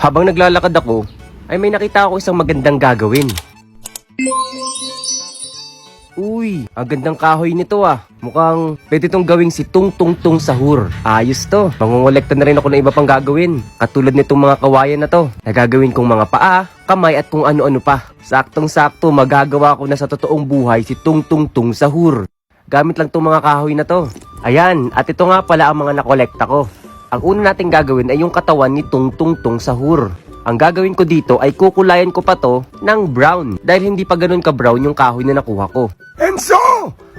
Habang naglalakad ako, ay may nakita ako isang magandang gagawin. Uy, ang gandang kahoy nito ah. Mukhang pwede itong gawing si Tung Tung Tung Sahur. Ayos to. Mangungulekta na rin ako ng iba pang gagawin. Katulad nitong mga kawayan na to. Nagagawin kong mga paa, kamay at kung ano-ano pa. Saktong-sakto magagawa ko na sa totoong buhay si Tung Tung Tung Sahur. Gamit lang itong mga kahoy na to. Ayan, at ito nga pala ang mga nakolekta ko. Ang una nating gagawin ay yung katawan ni Tung Tung Tung Sahur. Ang gagawin ko dito ay kukulayan ko pa to ng brown dahil hindi pa ganun ka brown yung kahoy na nakuha ko. Enzo!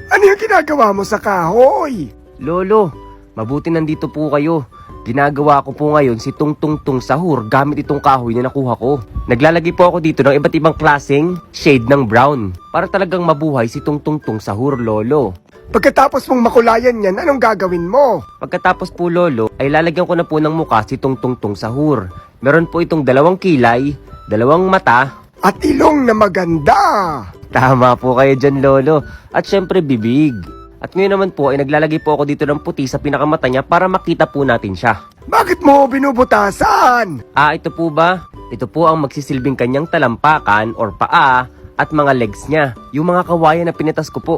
Ano yung ginagawa mo sa kahoy? Lolo, mabuti nandito po kayo. Ginagawa ko po ngayon si Tung Tung Tung Sahur gamit itong kahoy na nakuha ko. Naglalagay po ako dito ng iba't ibang klaseng shade ng brown para talagang mabuhay si Tung Tung Tung Sahur, Lolo. Pagkatapos mong makulayan yan, anong gagawin mo? Pagkatapos po, Lolo, ay lalagyan ko na po ng mukha si Tung Tung Tung Sahur. Meron po itong dalawang kilay, dalawang mata, At ilong na maganda! Tama po kayo dyan, Lolo. At syempre, bibig. At ngayon naman po ay naglalagay po ako dito ng puti sa pinakamata niya para makita po natin siya. Bakit mo binubutasan? Ah, ito po ba? Ito po ang magsisilbing kanyang talampakan or paa at mga legs niya. Yung mga kawayan na pinitas ko po.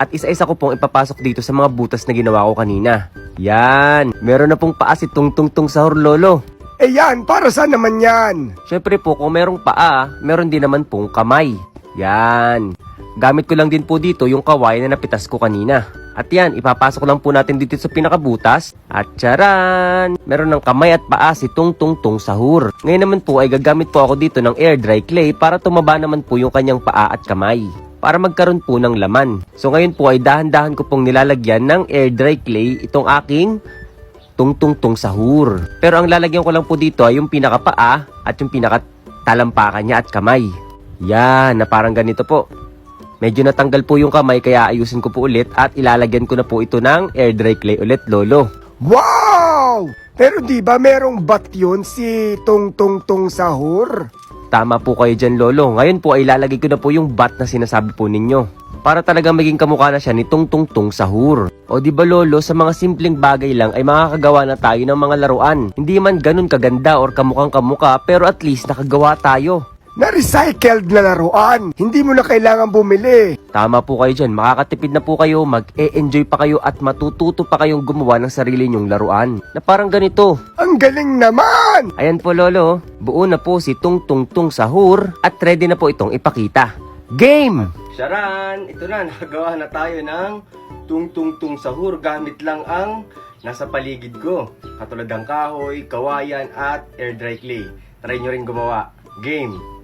At isa-isa ko pong ipapasok dito sa mga butas na ginawa ko kanina. Yan, meron na pong paa si Tung Tung Tung Sahur Lolo. Eh yan, para saan naman yan? Syempre po, kung merong paa, meron din naman pong kamay. Yan. Gamit ko lang din po dito yung kawayan na napitas ko kanina. At yan, ipapasok lang po natin dito sa pinakabutas. At charan! Meron ng kamay at paa si Tung Tung Tung Sahur. Ngayon naman po ay gagamit po ako dito ng air dry clay para tumaba naman po yung kanyang paa at kamay. Para magkaroon po ng laman. So ngayon po ay dahan-dahan ko pong nilalagyan ng air dry clay itong aking tung tung tung sahur. Pero ang lalagyan ko lang po dito ay yung pinakapaa at yung pinakatalampakan niya at kamay. Yan, na parang ganito po. Medyo natanggal po yung kamay kaya ayusin ko po ulit at ilalagyan ko na po ito ng air dry clay ulit, lolo. Wow! Pero di ba merong bat yun si Tung Tung Tung Sahur? Tama po kayo dyan, lolo. Ngayon po ay ilalagay ko na po yung bat na sinasabi po ninyo. Para talagang maging kamukha na siya ni Tung Tung Tung Sahur. O di ba lolo, sa mga simpleng bagay lang ay makakagawa na tayo ng mga laruan. Hindi man ganun kaganda or kamukhang kamukha pero at least nakagawa tayo. Na-recycled na laruan. Hindi mo na kailangan bumili. Tama po kayo dyan, makakatipid na po kayo, mag-e-enjoy pa kayo at matututo pa kayong gumawa ng sarili nyong laruan. Na parang ganito. Ang galing naman! Ayan po lolo, buo na po si Tung Tung Tung Sahur at ready na po itong ipakita. Game! Sharan, ito na, nagawa na tayo ng Tung Tung Tung Sahur gamit lang ang nasa paligid ko. Katulad ng kahoy, kawayan at air dry clay. Try nyo rin gumawa. Game!